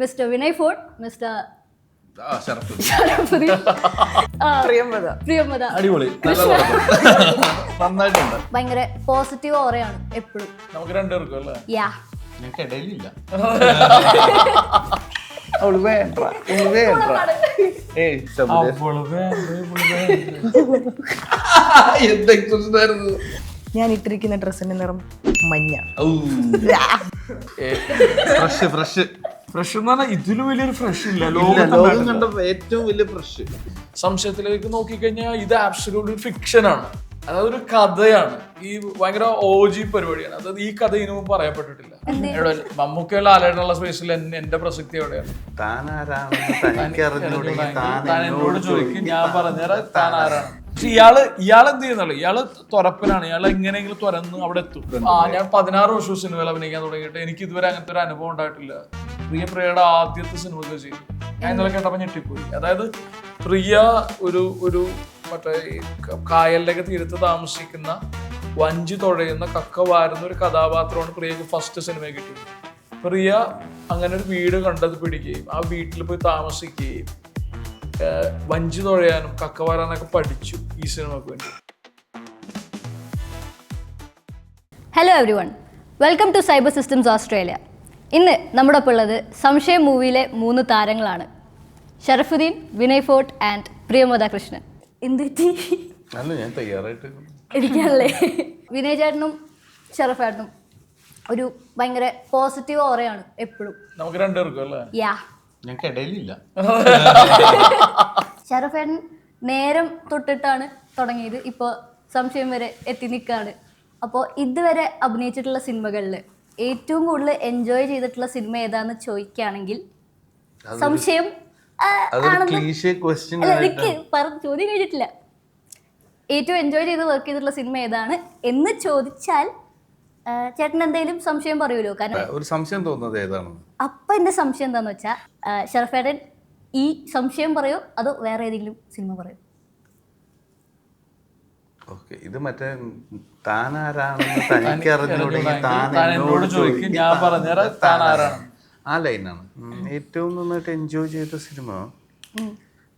Mister Vinay Forrt mister Priyamvada അടിപൊളി. നന്നായിട്ടുണ്ട്. ഭയങ്കര പോസിറ്റീവ് ഓറയാണ് എപ്പോഴും. നമുക്ക് രണ്ടുപേർക്കും അല്ലേ? യാ ഞങ്ങൾക്ക് ഇടയിലില്ല. അവൾ വേണ്ട. അവൾ വേണ്ട. ഏയ് എന്ത് എക്സ്പ്രഷൻ ആയിരുന്നു ഞാൻ ഇട്ടിരിക്കുന്ന ഡ്രസ്സിന്റെ നിറം മഞ്ഞ. ഫ്രഷ് ഫ്രഷ് ഫ്രഷ് എന്ന് പറഞ്ഞാൽ ഇതിലും വലിയൊരു ഫ്രഷ് ഇല്ല. ലോകം ലോകം കണ്ട ഏറ്റവും വലിയ ഫ്രഷ് സംശയത്തിലേക്ക് നോക്കിക്കഴിഞ്ഞാൽ ഇത് ആബ്സലൂട്ട് ഫിക്ഷൻ ആണ്. അതായത് ഒരു കഥയാണ്. ഈ ഭയങ്കര ഓജി പരിപാടിയാണ്. അതായത് ഈ കഥ ഇതിനു മുമ്പ് പറയപ്പെട്ടിട്ടില്ല. എവിടെ മമ്മൂക്കയോ ലാലേട്ടുള്ള സ്പേസിൽ എന്റെ പ്രസക്തി എവിടെയാണ്? താനാരാണെന്ന് തനിക്ക് താൻ താൻ എന്നോട് ചോദിക്കും ഞാൻ പറഞ്ഞുതരാം താൻ ആരാണ്? പക്ഷെ ഇയാൾ ഇയാൾ എന്ത് ചെയ്യുന്നുള്ളു? ഇയാൾ തുറപ്പിലാണ്. ഇയാൾ എങ്ങനെയെങ്കിലും തുറന്ന് അവിടെ എത്തും. ആ ഞാൻ പതിനാറ് വർഷം സിനിമയിൽ അഭിനയിക്കാൻ തുടങ്ങിയിട്ട് എനിക്ക് ഇതുവരെ അങ്ങനത്തെ ഒരു അനുഭവം ഉണ്ടായിട്ടില്ല. പ്രിയ പ്രിയയുടെ ആദ്യത്തെ സിനിമകൾ ചെയ്തു. ഞാൻ ഇന്നലെ കേട്ടപ്പോൾ ഞെട്ടിപ്പോയി. അതായത് പ്രിയ ഒരു ഒരു മറ്റേ കായലിലേക്ക് തീരത്ത് താമസിക്കുന്ന വഞ്ചി തുഴയുന്ന കക്ക വാരുന്ന ഒരു കഥാപാത്രമാണ് പ്രിയക്ക് ഫസ്റ്റ് സിനിമ കിട്ടിയത്. പ്രിയ അങ്ങനെ ഒരു വീട് കണ്ടത് പിടിക്കുകയും ആ വീട്ടിൽ പോയി താമസിക്കുകയും വഞ്ചി തുഴയാനും കക്ക വാരാനൊക്കെ പഠിച്ചു ഈ സിനിമക്ക് വേണ്ടി. Hello everyone welcome to cyber systems Australia ഇന്ന് നമ്മുടെ ഒപ്പം ഉള്ളത് സംശയം മൂവിയിലെ മൂന്ന് താരങ്ങളാണ്. ഷറഫുദ്ദീൻ വിനയ് ഫോർട്ട് ആൻഡ് പ്രിയമത കൃഷ്ണൻ എന്തുപറ്റി അല്ല ഞാൻ തയ്യാറായിട്ട് ഇരിക്കാനല്ലേ? വിനയ് ചേട്ടനും ഷറഫേട്ടനും ഒരു ഭയങ്കര പോസിറ്റീവ് ഓറയാണ് എപ്പോഴും. നമുക്ക് രണ്ടുപേർക്കും അല്ലേ? യാ ഞങ്ങൾക്ക് ഇടയിലില്ല ഷറഫേട്ടൻ നേരം തൊട്ടിട്ടാണ് തുടങ്ങിയത്. ഇപ്പോൾ സംശയം വരെ എത്തി നിൽക്കുകയാണ്. അപ്പോൾ ഇതുവരെ അഭിനയിച്ചിട്ടുള്ള സിനിമകളിൽ ഏറ്റവും കൂടുതൽ എൻജോയ് ചെയ്തിട്ടുള്ള സിനിമ ഏതാന്ന് ചോദിക്കുകയാണെങ്കിൽ സംശയം ചോദ്യം കഴിഞ്ഞിട്ടില്ല. ഏറ്റവും എൻജോയ് ചെയ്ത് വർക്ക് ചെയ്തിട്ടുള്ള സിനിമ ഏതാണ് എന്ന് ചോദിച്ചാൽ ചേട്ടൻ എന്തെങ്കിലും സംശയം പറയുമല്ലോ കാരണം ഒരു സംശയം തോന്നുന്നത് ഏതാണ്? അപ്പൊ എന്റെ സംശയം എന്താന്ന് വെച്ചാൽ ഷറഫേടൻ ഈ സംശയം പറയോ അതോ വേറെ ഏതെങ്കിലും സിനിമ പറയോ? ഓക്കെ. ഇത് മറ്റേ താനാരാണെന്ന് തനിക്ക് അറിഞ്ഞുകൂടെങ്കിൽ താൻ താൻ എന്നോട് ചോദിക്കും. ഞാൻ പറഞ്ഞുതരാം താൻ ആ ലൈനാണ്. ഏറ്റവും നന്നായിട്ട് എൻജോയ് ചെയ്ത സിനിമ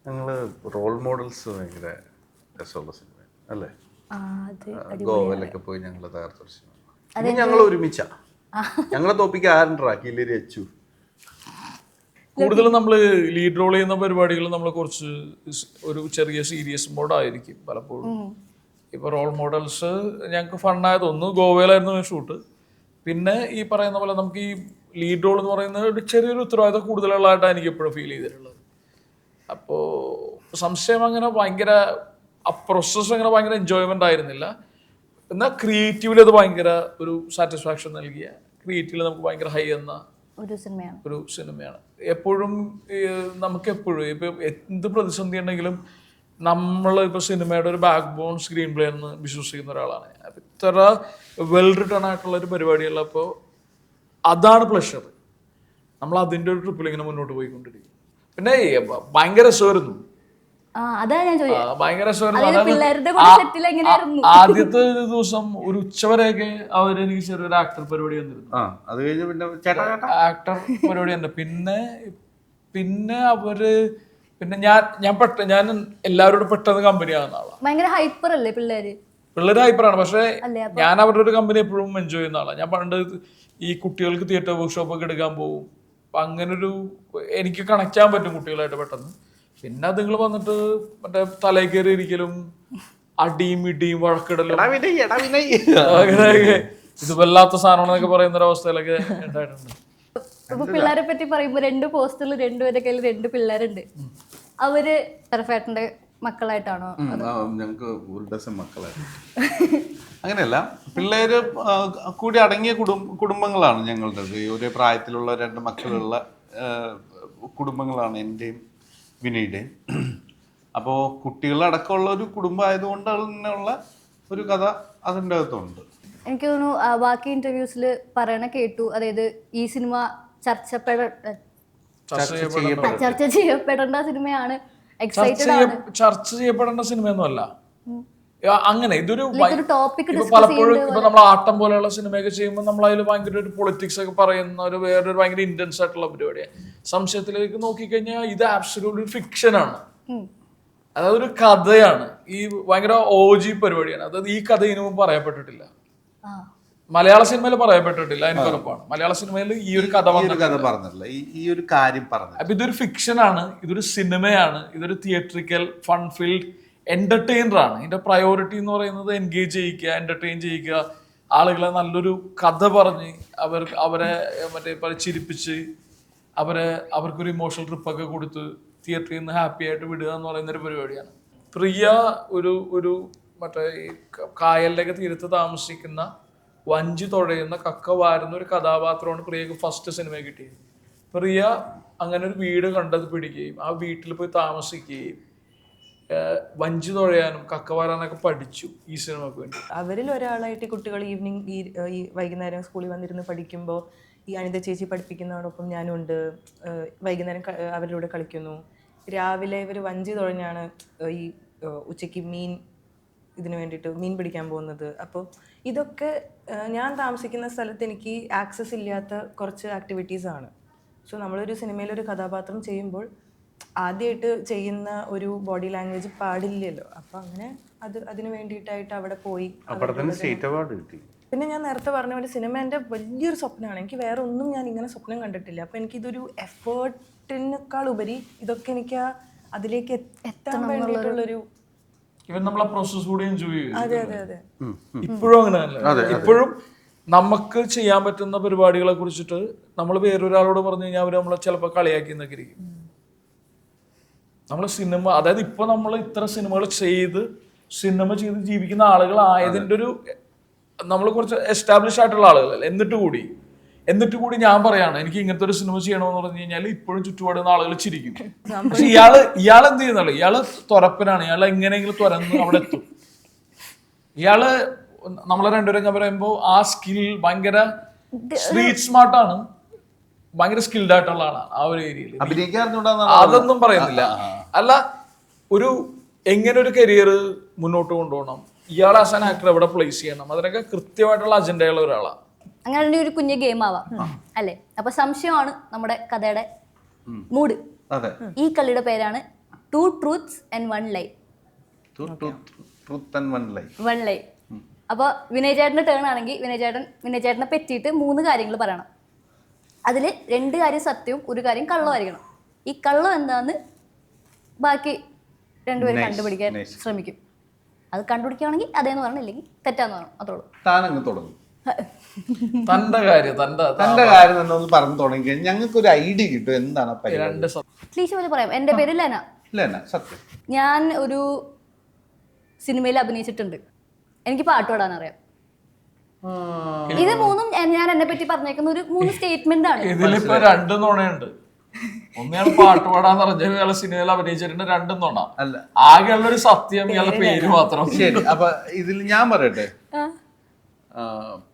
ഞങ്ങൾ റോൾ മോഡൽസ് ഭയങ്കര രസമുള്ള സിനിമ അല്ലേ? അത് ഗോവയിലൊക്കെ പോയി ഞങ്ങൾ തകർത്തൊരു സിനിമ. ഇനി ഞങ്ങൾ ഒരുമിച്ച. ഞങ്ങളെ തോപ്പിക്ക് ആരും ട്രാക്കില്ല അച്ചു. കൂടുതലും നമ്മൾ ലീഡ് റോൾ ചെയ്യുന്ന പരിപാടികൾ നമ്മൾ കുറച്ച് ഒരു ചെറിയ സീരിയസ് മോഡായിരിക്കും പലപ്പോഴും. ഇപ്പോൾ റോൾ മോഡൽസ് ഞങ്ങൾക്ക് ഫണ്ണായത് ഒന്ന് ഗോവയിലായിരുന്നു ഷൂട്ട് പിന്നെ ഈ പറയുന്ന പോലെ നമുക്ക് ഈ ലീഡ് റോൾ എന്ന് പറയുന്നത് ഒരു ചെറിയൊരു ഉത്തരവാദിത്തം കൂടുതലുള്ളതായിട്ടാണ് എനിക്ക് എപ്പോഴും ഫീൽ ചെയ്തിട്ടുള്ളത്. അപ്പോൾ സംശയം അങ്ങനെ ഭയങ്കര ആ പ്രോസസ്സ് അങ്ങനെ ഭയങ്കര എൻജോയ്മെന്റ് ആയിരുന്നില്ല. എന്നാൽ ക്രിയേറ്റീവിൽ അത് ഭയങ്കര ഒരു സാറ്റിസ്ഫാക്ഷൻ നൽകിയ ക്രിയേറ്റീവിൽ നമുക്ക് ഭയങ്കര ഹൈ എന്ന ഒരു സിനിമയാണ്. ഒരു സിനിമയാണ്. എപ്പോഴും നമുക്ക് എപ്പോഴും ഇപ്പം എന്ത് പ്രതിസന്ധി ഉണ്ടെങ്കിലും നമ്മൾ ഇപ്പോൾ സിനിമയുടെ ഒരു ബാക്ക് ബോൺ സ്ക്രീൻ പ്ലേ എന്ന് വിശ്വസിക്കുന്ന ഒരാളാണ് ഇത്ര വെൽ റിട്ടേൺ ആയിട്ടുള്ള ഒരു പരിപാടിയുള്ളപ്പോൾ അതാണ് പ്ലഷർ നമ്മൾ അതിന്റെ ഒരു ട്രിപ്പിൽ ഇങ്ങനെ മുന്നോട്ട് പോയിക്കൊണ്ടിരിക്കും പിന്നെ ഭയങ്കര രസമായിരുന്നു. ആ അതാ ഞാൻ ആ, ചോദിച്ചത് ഭയങ്കര ആദ്യത്തെ ഒരു ദിവസം ഒരു ഉച്ചവരെയൊക്കെ അവരെനിക്ക് ചെറിയൊരു ആക്ടർ പരിപാടി വന്നിരുന്നു ആ അത് പിന്നെ ചേട്ടാ ചേട്ടാ. ആക്ടർ പരിപാടി തന്നെ. പിന്നെ പിന്നെ അവർ പിന്നെ ഞാൻ ഞാൻ പെട്ട ഞാൻ എല്ലാവരോടും പെട്ടെന്ന് കമ്പനി ആകുന്ന ആളാണ് ഭയങ്കര ഹൈപ്പർ അല്ലേ പിള്ളേര്? പിള്ളേർ ഹൈപ്പറാണ് പക്ഷേ ഞാൻ അവരുടെ ഒരു കമ്പനി എപ്പോഴും എൻജോയ് ചെയ്യുന്ന ആളാണ് ഞാൻ പണ്ട് ഈ കുട്ടികൾക്ക് തിയേറ്റർ വർക്ക്ഷോപ്പ് ഒക്കെ എടുക്കാൻ പോകും അപ്പൊ അങ്ങനൊരു എനിക്ക് കണക്ട് ചെയ്യാൻ പറ്റും കുട്ടികളായിട്ട് പെട്ടെന്ന്. പിന്നെ അതുങ്ങൾ വന്നിട്ട് മറ്റേ തലയിൽ കയറി ഇരിക്കലും അടിയും ഇടിയും വഴക്കിടലും. ഇത് വല്ലാത്ത സാധനമാണെന്നൊക്കെ പറയുന്ന ഒരു അവസ്ഥയിലൊക്കെ ഉണ്ടായിട്ടുണ്ട്. ഇപ്പൊ പിള്ളേരെ പറ്റി പറയുമ്പോ രണ്ട് പോസ്റ്ററിൽ രണ്ടുപേരുടെ കയ്യിൽ രണ്ട് പിള്ളേരുണ്ട്. അവർ ഷറഫേട്ടന്റെ മക്കളായിട്ടാണോ ഉം, ആ, ഞങ്ങക്ക് ഒരു ഡസൻ മക്കളായിരുന്നു അങ്ങനെയല്ല പിള്ളേര് ആ, കൂടി അടങ്ങിയ കുടും കുടുംബങ്ങളാണ് ഞങ്ങളുടെ ഈ ഒരേ പ്രായത്തിലുള്ള രണ്ട് മക്കളുള്ള ആ, കുടുംബങ്ങളാണ് എന്റെയും വിനയുടെയും. അപ്പോൾ കുട്ടികളടക്കമുള്ള ഒരു കുടുംബം ആയതുകൊണ്ട് തന്നെയുള്ള ഒരു കഥ അതിന്റെ അകത്തുണ്ട്. എനിക്ക് തോന്നുന്നു ആ, ബാക്കി ഇന്റർവ്യൂസിൽ പറയണ കേട്ടു. അതായത് ഈ സിനിമ ചർച്ചപ്പെട ചർച്ച ചെയ്യപ്പെടേണ്ട സിനിമയാണ്. ചർച്ച എക്സൈറ്റഡ് ആണ്. ചർച്ച ചെയ്യപ്പെടേണ്ട സിനിമയൊന്നുമല്ല. അങ്ങനെ ഇതൊരു പലപ്പോഴും ഇപ്പൊ നമ്മൾ ആട്ടം പോലെയുള്ള സിനിമയൊക്കെ ചെയ്യുമ്പോൾ നമ്മൾ അതിൽ ഭയങ്കര ഒരു പൊളിറ്റിക്സ് ഒക്കെ പറയുന്ന ഒരു വേറൊരു ഭയങ്കര ഇന്റൻസ് ആയിട്ടുള്ള പരിപാടിയാണ് സംശയത്തിലേക്ക് നോക്കിക്കഴിഞ്ഞാൽ ഇത് ആബ്സലൂട്ട് ഫിക്ഷനാണ് ആണ്. അതായത് ഒരു കഥയാണ്. ഈ ഭയങ്കര ഓജി പരിപാടിയാണ്. അതായത് ഈ കഥ ഇതിനു മുമ്പ് പറയപ്പെട്ടിട്ടില്ല. ആ. മലയാള സിനിമയിൽ പറയപ്പെട്ടിട്ടില്ല എനിക്ക് ഉറപ്പാണ്. മലയാള സിനിമയിൽ ഈ ഒരു കഥ കഥ പറഞ്ഞില്ല ഈ ഒരു കാര്യം പറഞ്ഞു അപ്പൊ ഇതൊരു ഫിക്ഷൻ ആണ് ഇതൊരു സിനിമയാണ് ഇതൊരു തിയേറ്ററിക്കൽ ഫൺ ഫീൽഡ് എന്റർടൈനർ ആണ്. ഇതിന്റെ പ്രയോറിറ്റി എന്ന് പറയുന്നത് എൻഗേജ് ചെയ്യിക്കുക എന്റർടൈൻ ചെയ്യുക. ആളുകളെ നല്ലൊരു കഥ പറഞ്ഞ് അവർ അവരെ മറ്റേ ചിരിപ്പിച്ച് അവരെ അവർക്കൊരു ഇമോഷണൽ ട്രിപ്പൊക്കെ കൊടുത്ത് തിയേറ്ററിൽ നിന്ന് ഹാപ്പി ആയിട്ട് വിടുക എന്ന് പറയുന്ന ഒരു പരിപാടിയാണ്. പ്രിയ ഒരു ഒരു മറ്റേ ഈ കായലിലേക്ക് തീരത്ത് താമസിക്കുന്ന വഞ്ചി തുഴയുന്ന കക്ക വാരുന്ന ഒരു കഥാപാത്രമാണ് പ്രിയക്ക് ഫസ്റ്റ് സിനിമ കിട്ടിയത്. പ്രിയ അങ്ങനെ ഒരു വീട് കണ്ടത് പിടിക്കുകയും ആ വീട്ടിൽ പോയി താമസിക്കുകയും വഞ്ചി തുഴയാനും കക്ക വാരാനൊക്കെ പഠിച്ചു ഈ സിനിമക്ക് വേണ്ടി. അവരിൽ ഒരാളായിട്ട് കുട്ടികൾ ഈവനിങ് ഈ വൈകുന്നേരം സ്കൂളിൽ വന്നിരുന്ന് പഠിക്കുമ്പോൾ ഈ അനിത ചേച്ചി പഠിപ്പിക്കുന്നതോടൊപ്പം ഞാനുണ്ട് വൈകുന്നേരം കൂടെ കളിക്കുന്നു. രാവിലെ ഇവർ വഞ്ചി തുഴഞ്ഞാണ് ഈ ഉച്ചയ്ക്ക് മീൻ ഇതിന് വേണ്ടിയിട്ട് മീൻ പിടിക്കാൻ പോകുന്നത്. അപ്പോൾ ഇതൊക്കെ ഞാൻ താമസിക്കുന്ന സ്ഥലത്ത് എനിക്ക് ആക്സസ് ഇല്ലാത്ത കുറച്ച് ആക്ടിവിറ്റീസ് ആണ്. സോ നമ്മളൊരു സിനിമയിൽ ഒരു കഥാപാത്രം ചെയ്യുമ്പോൾ ആദ്യമായിട്ട് ചെയ്യുന്ന ഒരു ബോഡി ലാംഗ്വേജ് പാടില്ലല്ലോ. അപ്പം അങ്ങനെ അത് അതിന് വേണ്ടിയിട്ടായിട്ട് അവിടെ പോയി. അപ്പഴത്തന്നെ സ്റ്റേറ്റ് അവാർഡ് കിട്ടി. പിന്നെ ഞാൻ നേരത്തെ പറഞ്ഞ പോലെ സിനിമ എന്റെ വലിയൊരു സ്വപ്നമാണ്. എനിക്ക് വേറെ ഒന്നും ഞാൻ ഇങ്ങനെ സ്വപ്നം കണ്ടിട്ടില്ല. അപ്പം എനിക്കിതൊരു എഫേർട്ടിനേക്കാൾ ഉപരി ഇതൊക്കെ എനിക്ക് അതിലേക്ക് എത്താൻ വേണ്ടിയിട്ടുള്ളൊരു ഇവൻ നമ്മളെ പ്രോസസ് കൂടി എൻജോയ് ചെയ്യും. അതെ അതെ അതെ. ഇപ്പോഴും അങ്ങനെ തന്നെ. ഇപ്പോഴും നമുക്ക് ചെയ്യാൻ പറ്റുന്ന പരിപാടികളെ കുറിച്ചിട്ട് നമ്മൾ വേറൊരാളോട് പറഞ്ഞു കഴിഞ്ഞാൽ അവർ നമ്മളെ ചിലപ്പോൾ കളിയാക്കി എന്നൊക്കെ ഇരിക്കും. നമ്മൾ സിനിമ അതായത് ഇപ്പൊ നമ്മൾ ഇത്ര സിനിമകൾ ചെയ്ത് സിനിമ ചെയ്ത് ജീവിക്കുന്ന ആളുകളായതിന്റെ ഒരു നമ്മൾ കുറച്ച് എസ്റ്റാബ്ലിഷ് ആയിട്ടുള്ള ആളുകളല്ലേ എന്നിട്ട് കൂടി. എന്നിട്ട് കൂടി ഞാൻ പറയാണ് എനിക്ക് ഇങ്ങനത്തെ ഒരു സിനിമ ചെയ്യണമെന്ന് പറഞ്ഞു കഴിഞ്ഞാൽ ഇപ്പോഴും ചുറ്റുപാടുന്ന ആളുകൾ ചിരിക്കും. പക്ഷെ ഇയാൾ ഇയാൾ എന്ത് ചെയ്യുന്നുള്ളു ഇയാൾ തുറപ്പനാണ്. ഇയാൾ എങ്ങനെയെങ്കിലും തുറന്ന് അവിടെ എത്തും. ഇയാൾ നമ്മളെ രണ്ടുപേരും ഞാൻ പറയുമ്പോൾ ആ സ്കിൽ ഭയങ്കര സ്ട്രീറ്റ് സ്മാർട്ടാണ് ഭയങ്കര സ്കിൽഡ് ആയിട്ടുള്ള ആളാണ് ആ ഒരു ഏരിയയിൽ. അതൊന്നും പറയുന്നില്ല. അല്ല ഒരു എങ്ങനെ ഒരു കരിയർ മുന്നോട്ട് കൊണ്ടുപോകണം? ഇയാൾ ആസ് ആൻ ആക്ടർ എവിടെ പ്ലേസ് ചെയ്യണം? അതിനൊക്കെ കൃത്യമായിട്ടുള്ള അജണ്ടയുള്ള ഒരാളാണ് അങ്ങനെ ഒരു കുഞ്ഞു ഗെയിം ആവാം. അല്ലേ? അപ്പൊ സംശയമാണ് നമ്മുടെ കഥയുടെ മൂഡ്. ഈ കളിയുടെ പേരാണ് two truths and one lie one lie അപ്പോൾ വിനയ് ചേട്ടന്റെ ടേൺ ആണെങ്കിൽ വിനയ് ചേട്ടൻ വിനയ് ചേട്ടനെ പറ്റിയിട്ട് മൂന്ന് കാര്യങ്ങൾ പറയണം. അതിൽ രണ്ട് കാര്യം സത്യവും ഒരു കാര്യം കള്ളമായിരിക്കണം ഈ കള്ളം എന്താന്ന് ബാക്കി രണ്ടുപേരും കണ്ടുപിടിക്കാൻ ശ്രമിക്കും. അത് കണ്ടുപിടിക്കുകയാണെങ്കിൽ അതേന്ന് പറയണം ഇല്ലെങ്കിൽ തെറ്റാന്ന് പറഞ്ഞു അത്രേ ഉള്ളൂ. തന്റെ കാര്യം തന്റെ തന്റെ കാര്യം തന്നെ ഒന്ന് പറഞ്ഞു തുടങ്ങി ഞങ്ങൾക്ക് ഒരു ഐഡിയ കിട്ടും എന്താണ് പരിപാടി. രണ്ട് സത്യം ക്ലീശ പോലെ പറയാം. എന്റെ പേര് ലെന. ലന സത്യം. ഞാൻ ഒരു സിനിമയിൽ അഭിനയിച്ചിട്ടുണ്ട്. എനിക്ക് പാട്ട് പാടാൻ അറിയാം. ഇത് മൂന്നും ഞാൻ- എന്നെ പറ്റി പറഞ്ഞേക്കുന്ന ഒരു മൂന്ന് സ്റ്റേറ്റ്മെന്റ് ആണ്. ഇതിലിപ്പോ രണ്ട് നുണയുണ്ട്. ഒന്ന് ഇയാൾ പാട്ട് പാടാന്ന് പറഞ്ഞ ഇയാളെ സിനിമയിൽ അഭിനയിച്ചിട്ടുണ്ട് രണ്ടും നുണ. അല്ല. ആകെയുള്ള ഒരു സത്യം ഇയാളുടെ പേര് മാത്രം. ശരി അപ്പൊ ഇതിൽ ഞാൻ പറയട്ടെ?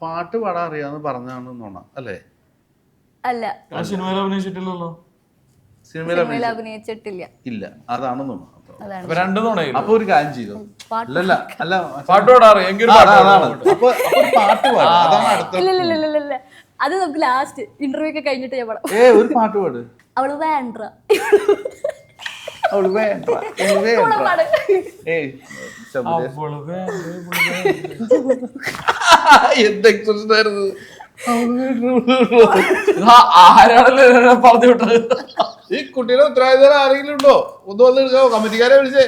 പാട്ട് പാടാൻ അറിയാന്ന് പറഞ്ഞാണ് നോണ അല്ലേ? അല്ല. സിനിമയിൽ അഭിനയിച്ചിട്ടില്ലല്ലോ? സിനിമയിൽ അഭിനയിച്ചിട്ടില്ല. ഇല്ല അതാണ്. നോണ അപ്പൊ- ഒരു കാര്യം ചെയ്തു? അല്ലല്ല അല്ല പാട്ട് പാടാറ് എങ്കിൽ ആ, അതാണ് അപ്പൊ അപ്പൊ ഒരു പാട്ട് പാടും. അതാണ് അടുത്ത ഇല്ല ഇല്ല ഇല്ല ഇല്ല ഇല്ല. അത് നമുക്ക് ലാസ്റ്റ് ഇന്റർവ്യൂ ഒക്കെ കഴിഞ്ഞിട്ട് ഞാൻ പാടാം ഏ ഒരു പാട്ട് പാട്. അവൾ വേണ്ട. അവൾ വേണ്ട. അവൾ എന്ത് എക്സ്പ്രഷൻ ആയിരുന്നു ആരാണല്ലോ പറഞ്ഞു വിട്ടത്? ഈ കുട്ടിയുടെ ഉത്തരവാദിത്തം ആരെങ്കിലും ഉണ്ടോ ഒന്ന് വന്ന് എടുക്കാവോ? കമ്മിറ്റിക്കാരെ വിളിച്ചേ.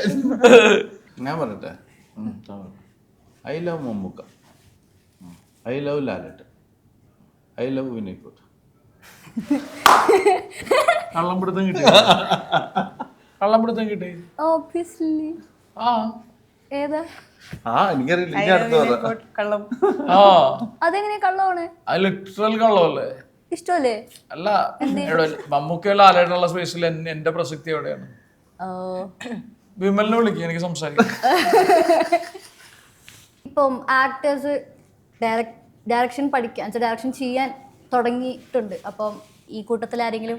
ഞാൻ പറഞ്ഞിട്ടെ. I love Mammookka. I love Lalettan. I love വിനയ്ക്കോട്ട് കള്ളം പിടുത്തം കിട്ടി കള്ളം പിടുത്തം കിട്ടി ഓബിയസ്ലി ആ. ഏതാ? ആ എനിക്കറിയില്ല. ഇനി അടുത്ത പറ കള്ളം. ആ. കള്ളമാണ്? അത് ലിറ്ററൽ കള്ളമല്ലേ? ഇഷ്ടമല്ലേ? അല്ല എവിടെ മമ്മൂക്കയുള്ള ആലായിട്ടുള്ള സ്പേസിൽ എന്റെ പ്രസക്തി എവിടെയാണ്? ഓ. വിമലിനെ വിളിക്കുക എനിക്ക് സംസാരിക്കാം. ഇപ്പം ആക്ടേഴ്സ് ഡയറക്ഷൻ പഠിക്കാൻ ഡയറക്ഷൻ ചെയ്യാൻ തുടങ്ങിയിട്ടുണ്ട്. അപ്പം ഈ കൂട്ടത്തിൽ ആരെങ്കിലും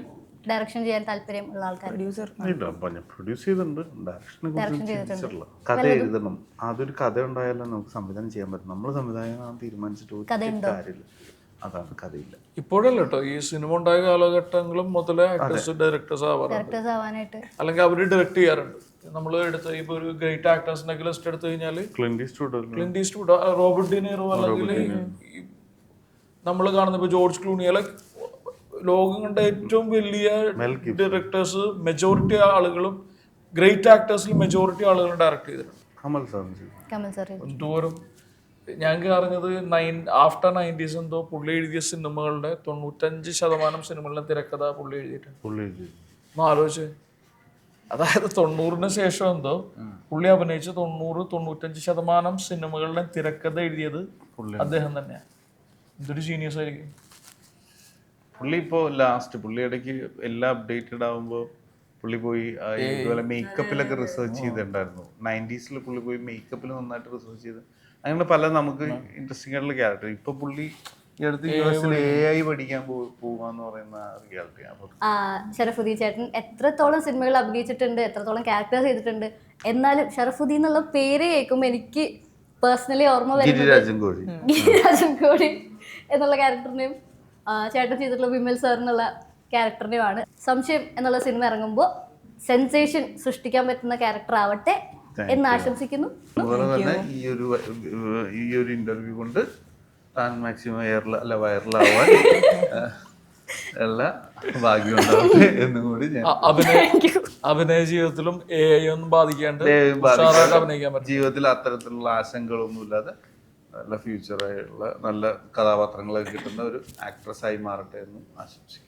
ഡയറക്ഷൻ ചെയ്യാൻ താല്പര്യം ഉള്ള ആൾക്കാർ പ്രൊഡ്യൂസർ ഇല്ല പ്രൊഡ്യൂസ് ചെയ്തിട്ടുണ്ട്. ഡയറക്ഷൻ. ചിന്തിച്ചിട്ടില്ല. കഥ എഴുതണം. അതൊരു കഥ ഉണ്ടായാലും നമുക്ക് സംവിധാനം ചെയ്യാൻ പറ്റും. നമ്മൾ സംവിധാനം തീരുമാനിച്ചിട്ട്? കാര്യമില്ല. അതാണ് കഥയില്ല. ഇപ്പോഴല്ല കേട്ടോ ഈ സിനിമ ഉണ്ടായ കാലഘട്ടങ്ങളും മുതലേ ആക്ടേഴ്സ് ഡയറക്ടേഴ്സ് ആവാറുണ്ട്. അല്ലെങ്കിൽ അവർ ഡയറക്ട് ചെയ്യാറുണ്ട്. നമ്മൾ എടുത്ത ഇപ്പൊ ഒരു ഗ്രേറ്റ് ആക്ടേഴ്സിന്റെ ലിസ്റ്റ് എടുത്തു കഴിഞ്ഞാൽ Clint studio Clint Eastwood Robert De Niro അല്ലെങ്കിൽ നമ്മൾ കാണുന്ന ഇപ്പൊ ജോർജ് ക്ലൂണി അല്ലെ ലോകം കണ്ട ഏറ്റവും വലിയ ഡയറക്ടേഴ്സ് മെജോറിറ്റി ആളുകളും ഗ്രേറ്റ് ആക്ടേഴ്സിൽ മെജോറിറ്റി ആളുകളും ഡയറക്ട് ചെയ്തിട്ടുണ്ട്. കമൽ സാർ കമൽ സാർ എന്തോരം ഞങ്ങൾക്ക് അറിഞ്ഞത് നയൻ ആഫ്റ്റർ നയന്റീസ് എന്തോ പുള്ളി എഴുതിയ സിനിമകളുടെ തൊണ്ണൂറ്റഞ്ച് ശതമാനം സിനിമകളുടെ തിരക്കഥ പുള്ളി എഴുതിയിട്ടുണ്ട്. ഒന്ന് ആലോചിച്ച്. അതായത് തൊണ്ണൂറിന് ശേഷം എന്തോ പുള്ളി അഭിനയിച്ച തൊണ്ണൂറ് തൊണ്ണൂറ്റഞ്ച് ശതമാനം സിനിമകളുടെ തിരക്കഥ എഴുതിയത് അദ്ദേഹം തന്നെയാണ്. എന്തൊരു ജീനിയസ് ആയിരിക്കും. പുള്ളി ഇപ്പോ ലാസ്റ്റ് പുള്ളി ഇടയ്ക്ക് എല്ലാം അപ്ഡേറ്റഡ് ആവുമ്പോ പുള്ളി പോയി ആ, ഇതുപോലെ മേക്കപ്പിലൊക്കെ റിസർച്ച് ചെയ്തിട്ടുണ്ടായിരുന്നു. നയന്റീസിൽ പുള്ളി പോയി മേക്കപ്പിൽ നന്നായിട്ട് റിസർച്ച് ചെയ്ത്. അങ്ങനെ പല നമുക്ക് ഇൻട്രസ്റ്റിംഗ് ആയിട്ടുള്ള ക്യാരക്ടർ ഇപ്പൊ പുള്ളി ഈ അടുത്ത് യു എസിൽ എ ഐ പഠിക്കാൻ പോവാന്ന് പറയുന്ന റിയാലിറ്റി ആ, ഷറഫുദ്ദീൻ ചേട്ടൻ എത്രത്തോളം സിനിമകൾ അഭിനയിച്ചിട്ടുണ്ട് എത്രത്തോളം ക്യാരക്ടർ ചെയ്തിട്ടുണ്ട്. എന്നാലും ഷറഫുദ്ദീൻ എന്നുള്ള പേര് കേൾക്കുമ്പോൾ എനിക്ക് പേഴ്സണലി ഓർമ്മ വരുന്നത് ഗിരിരാജൻ കോഴി എന്നുള്ള ക്യാരക്ടറിനെയും ചേട്ടൻ ചെയ്തിട്ടുള്ള വിമൽ സാർ എന്നുള്ള ക്യാരക്ടറിനെയുമാണ് സംശയം എന്നുള്ള സിനിമ ഇറങ്ങുമ്പോൾ സെൻസേഷൻ സൃഷ്ടിക്കാൻ പറ്റുന്ന ക്യാരക്ടർ ആവട്ടെ എന്ന് ആശംസിക്കുന്നു. അതുപോലെ തന്നെ ഈ ഒരു ഈ ഒരു ഇന്റർവ്യൂ കൊണ്ട് താൻ മാക്സിമം എയറിൽ അല്ല വൈറലാവാൻ ഉള്ള ഭാഗ്യം ഉണ്ടാവട്ടെ എന്നും കൂടി ഞാൻ അഭിനയ അഭിനയ ജീവിതത്തിലും എ ഒന്നും ബാധിക്കാണ്ട് ജീവിതത്തിൽ അത്തരത്തിലുള്ള ആശങ്കകളൊന്നും ഇല്ലാതെ നല്ല ഫ്യൂച്ചറായുള്ള നല്ല കഥാപാത്രങ്ങളൊക്കെ കിട്ടുന്ന ഒരു ആക്ട്രസ് ആയി മാറട്ടെ എന്ന് ആശംസിക്കുന്നു.